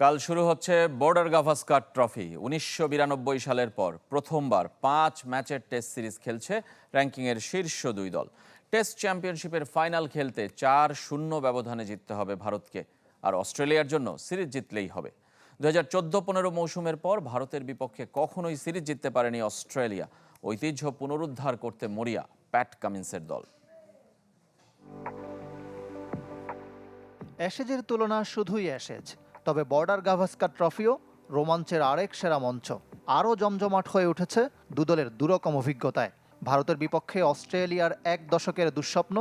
কাল শুরু হচ্ছে বর্ডার গাভাস্কার ট্রফি। উনিশশো বিরানব্বই সালের পর প্রথমবার পাঁচ ম্যাচের টেস্ট সিরিজ খেলছে র্যাঙ্কিংয়ের শীর্ষ দুই দল। টেস্ট চ্যাম্পিয়নশিপের ফাইনাল খেলতে চার শূন্য ব্যবধানে জিততে হবে ভারতকে। আর অস্ট্রেলিয়ার জন্য সিরিজ জিতলেই হবে। দু হাজার চোদ্দ পনেরো মৌসুমের পর ভারতের বিপক্ষে কখনোই সিরিজ জিততে পারেনি অস্ট্রেলিয়া। ঐতিহ্য পুনরুদ্ধার করতে মরিয়া প্যাট কামিন্সের দল। অ্যাশেজের তুলনা শুধুই অ্যাশেজ। তবে বর্ডার গাভাস্কার ট্রফিও রোমাঞ্চের আরেক সেরা মঞ্চ। আরও জমজমাট হয়ে উঠেছে দুদলের দুরকম অভিজ্ঞতায়। ভারতের বিপক্ষে অস্ট্রেলিয়ার এক দশকের দুঃস্বপ্ন,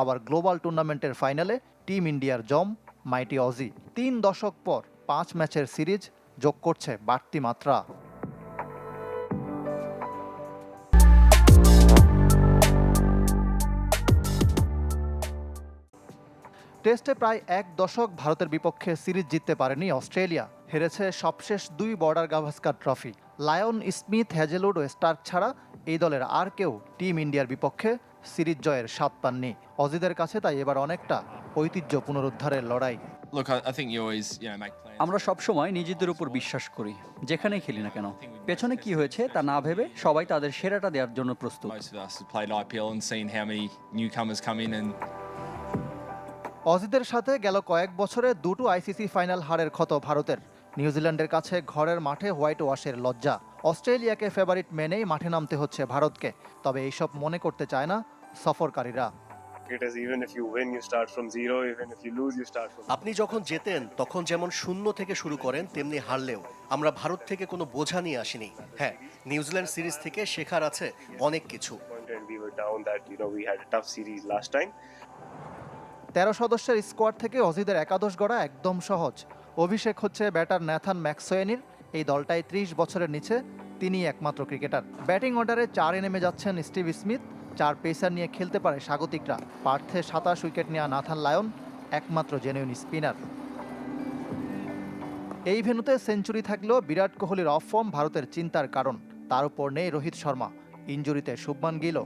আবার গ্লোবাল টুর্নামেন্টের ফাইনালে টিম ইন্ডিয়ার জম, মাইটি অজি। তিন দশক পর পাঁচ ম্যাচের সিরিজ যোগ করছে বাড়তি মাত্রা। টেস্টে প্রায় এক দশক ভারতের বিপক্ষে সিরিজ জিততে পারেনি অস্ট্রেলিয়া। হেরেছে সবশেষ দুই Border Gavaskar trophy. Lyon Smith Hazlewood ও স্টার্ক ছাড়া এই দলের আর কেউ টিম ইন্ডিয়ার বিপক্ষে সিরিজ জয়ের স্বাদ পাননি। অজিদের কাছে তাই এবার অনেকটা ঐতিহ্য পুনরুদ্ধারের লড়াই. আমরা সবসময় নিজেদের উপর বিশ্বাস করি যেখানেই খেলি না কেন। পেছনে কি হয়েছে তা না ভেবে সবাই তাদের সেরাটা দেওয়ার জন্য প্রস্তুত। অজিদের সাথে গেল কয়েক বছরে দুটো আইসিসি ফাইনাল হারের ক্ষত ভারতের। নিউজিল্যান্ডের কাছে ঘরের মাঠে হোয়াইট ওয়াশের লজ্জা। অস্ট্রেলিয়াকে ফেভারিট মেনেই মাঠে নামতে হচ্ছে ভারতকে। তবে এইসব মনে করতে চায় না সফরকারীরা. আপনি যখন জেতেন তখন যেমন শূন্য থেকে শুরু করেন তেমনি হারলেও। আমরা ভারত থেকে কোনো বোঝা নিয়ে আসিনি। হ্যাঁ নিউজিল্যান্ড সিরিজ থেকে শেখার আছে অনেক কিছু। তেরো সদস্যের স্কোয়াড থেকে অজিদের একাদশ গড়া একদম সহজ। অভিষেক হচ্ছে ব্যাটার ন্যাথান ম্যাক্সোয়েনির এই দলটাই ত্রিশ বছরের নিচে তিনি একমাত্র ক্রিকেটার। ব্যাটিং অর্ডারে চারে নেমে যাচ্ছেন স্টিভ স্মিথ। চার পেসার নিয়ে খেলতে পারে স্বাগতিকরা। পার্থে সাতাশ উইকেট নেওয়া নাথান লায়ন একমাত্র জেনুইন স্পিনার এই ভেনুতে সেঞ্চুরি থাকলেও বিরাট কোহলির অফ ফর্ম ভারতের চিন্তার কারণ। তার উপর নেই রোহিত শর্মা। ইঞ্জুরিতে শুভমান গিলও।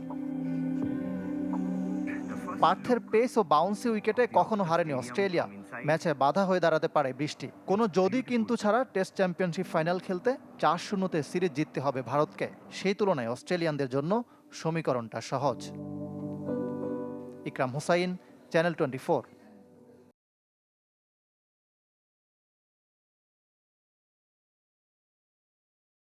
পার্থের পেস ও বাউন্সি উইকেটে কখনো হারেনি অস্ট্রেলিয়া। ম্যাচে বাধা হয়ে দাঁড়াতে পারে বৃষ্টি। কোনো যদি কিন্তু ছাড়া টেস্ট চ্যাম্পিয়নশিপ ফাইনাল খেলতে চার শূন্যতে সিরিজ জিততে হবে ভারতকে। সেই তুলনায় অস্ট্রেলিয়ানদের জন্য সমীকরণটা সহজ। ইকরাম হুসাইন, চ্যানেল টোয়েন্টি